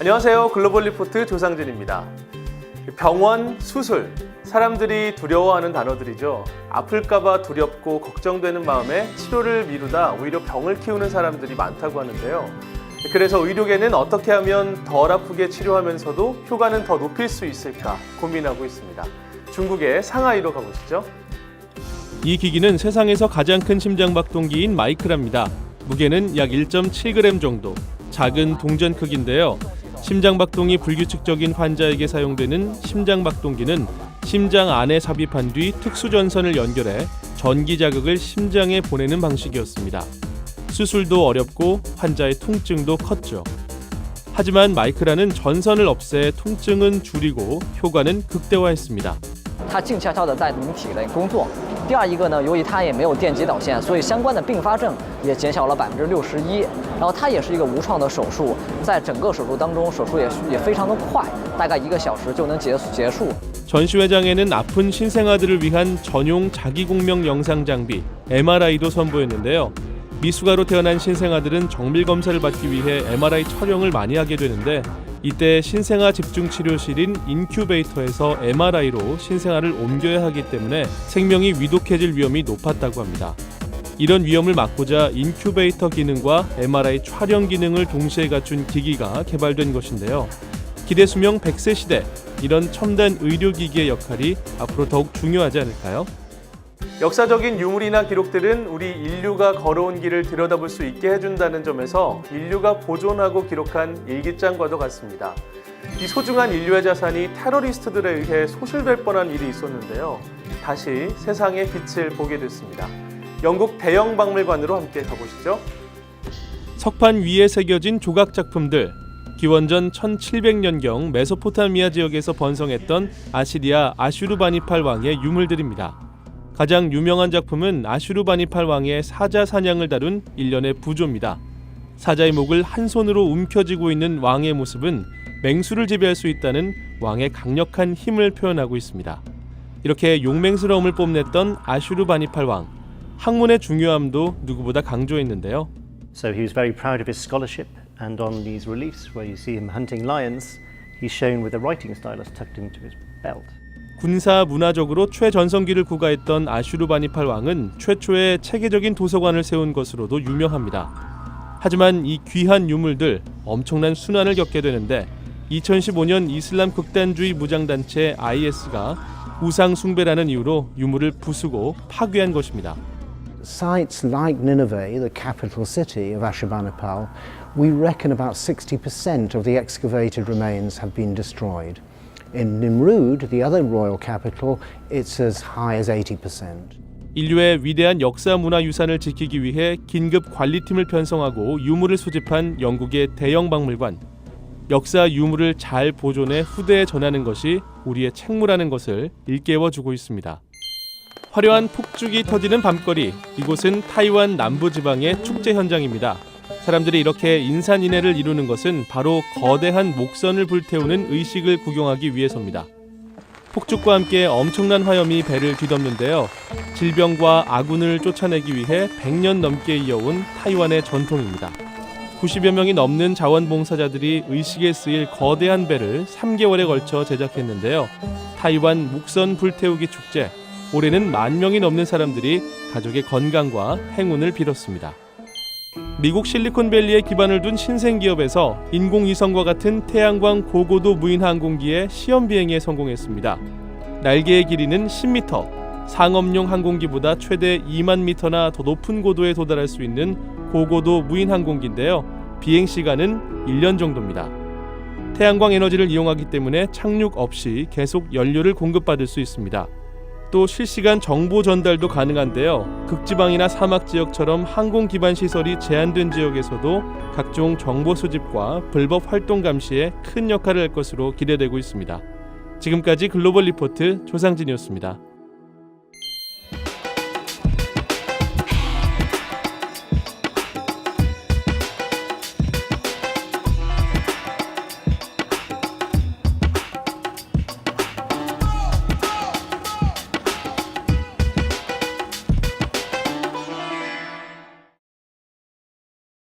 안녕하세요. 글로벌 리포트 조상진입니다. 병원, 수술, 사람들이 두려워하는 단어들이죠. 아플까봐 두렵고 걱정되는 마음에 치료를 미루다 오히려 병을 키우는 사람들이 많다고 하는데요. 그래서 의료계는 어떻게 하면 덜 아프게 치료하면서도 효과는 더 높일 수 있을까 고민하고 있습니다. 중국의 상하이로 가보시죠. 이 기기는 세상에서 가장 큰 심장박동기인 마이크랍니다. 무게는 약 1.7g 정도. 작은 동전 크기인데요. 심장박동이 불규칙적인 환자에게 사용되는 심장박동기는 심장 안에 삽입한 뒤 특수 전선을 연결해 전기 자극을 심장에 보내는 방식이었습니다. 수술도 어렵고 환자의 통증도 컸죠. 하지만 마이크라는 전선을 없애 통증은 줄이고 효과는 극대화했습니다. 它静悄悄地在你体内工作。第二一个呢，由于它也没有电极导线，所以相关的并发症也减小了百分之六十一。然后它也是一个无创的手术，在整个手术当中，手术也也非常的快，大概一个小时就能结结束。 전시회장에는 아픈 신생아들을 위한 전용 자기공명 영상 장비 MRI도 선보였는데요. 미숙아로 태어난 신생아들은 정밀 검사를 받기 위해 MRI 촬영을 많이 하게 되는데 이때 신생아 집중 치료실인 인큐베이터에서 MRI로 신생아를 옮겨야 하기 때문에 생명이 위독해질 위험이 높았다고 합니다. 이런 위험을 막고자 인큐베이터 기능과 MRI 촬영 기능을 동시에 갖춘 기기가 개발된 것인데요. 기대 수명 100세 시대 이런 첨단 의료기기의 역할이 앞으로 더욱 중요하지 않을까요? 역사적인 유물이나 기록들은 우리 인류가 걸어온 길을 들여다볼 수 있게 해준다는 점에서 인류가 보존하고 기록한 일기장과도 같습니다. 이 소중한 인류의 자산이 테러리스트들에 의해 소실될 뻔한 일이 있었는데요. 다시 세상의 빛을 보게 됐습니다. 영국 대영 박물관으로 함께 가보시죠. 석판 위에 새겨진 조각 작품들 기원전 1700년경 메소포타미아 지역에서 번성했던 아시리아 아슈르바니팔 왕의 유물들입니다. 가장 유명한 작품은 아슈르바니팔 왕의 사자 사냥을 다룬 일련의 부조입니다. 사자의 목을 한 손으로 움켜쥐고 있는 왕의 모습은 맹수를 지배할 수 있다는 왕의 강력한 힘을 표현하고 있습니다. 이렇게 용맹스러움을 뽐냈던 아슈르바니팔 왕. 학문의 중요함도 누구보다 강조했는데요. So he was very proud of his scholarship, and on these reliefs where you see him hunting lions, he's shown with a writing stylus tucked into his belt. 군사 문화적으로 최전성기를 구가했던 아슈르바니팔 왕은 최초의 체계적인 도서관을 세운 것으로도 유명합니다. 하지만 이 귀한 유물들 엄청난 순환을 겪게 되는데 2015년 이슬람 극단주의 무장단체 IS가 우상 숭배라는 이유로 유물을 부수고 파괴한 것입니다. Sites like Nineveh, the capital city of Ashurbanipal, we reckon about 60% of the excavated remains have been destroyed. In Nimrud, the other royal capital, it's as high as 80%. 인류의 위대한 역사 문화 유산을 지키기 위해 긴급 관리팀을 편성하고 유물을 수집한 영국의 대형 박물관. 역사 유물을 잘 보존해 후대에 전하는 것이 우리의 책무라는 것을 일깨워 주고 있습니다. 화려한 폭죽이 터지는 밤거리. 이곳은 타이완 남부 지방의 축제 현장입니다. 사람들이 이렇게 인산인해를 이루는 것은 바로 거대한 목선을 불태우는 의식을 구경하기 위해서입니다. 폭죽과 함께 엄청난 화염이 배를 뒤덮는데요. 질병과 아군을 쫓아내기 위해 100년 넘게 이어온 타이완의 전통입니다. 90여 명이 넘는 자원봉사자들이 의식에 쓰일 거대한 배를 3개월에 걸쳐 제작했는데요. 타이완 묵선 불태우기 축제. 올해는 만 명이 넘는 사람들이 가족의 건강과 행운을 빌었습니다. 미국 실리콘밸리에 기반을 둔 신생 기업에서 인공위성과 같은 태양광 고고도 무인 항공기의 시험 비행에 성공했습니다. 날개의 길이는 10m, 상업용 항공기보다 최대 2만 미터나 더 높은 고도에 도달할 수 있는 고고도 무인 항공기인데요. 비행 시간은 1년 정도입니다. 태양광 에너지를 이용하기 때문에 착륙 없이 계속 연료를 공급받을 수 있습니다. 또 실시간 정보 전달도 가능한데요. 극지방이나 사막 지역처럼 항공 기반 시설이 제한된 지역에서도 각종 정보 수집과 불법 활동 감시에 큰 역할을 할 것으로 기대되고 있습니다. 지금까지 글로벌 리포트 조상진이었습니다.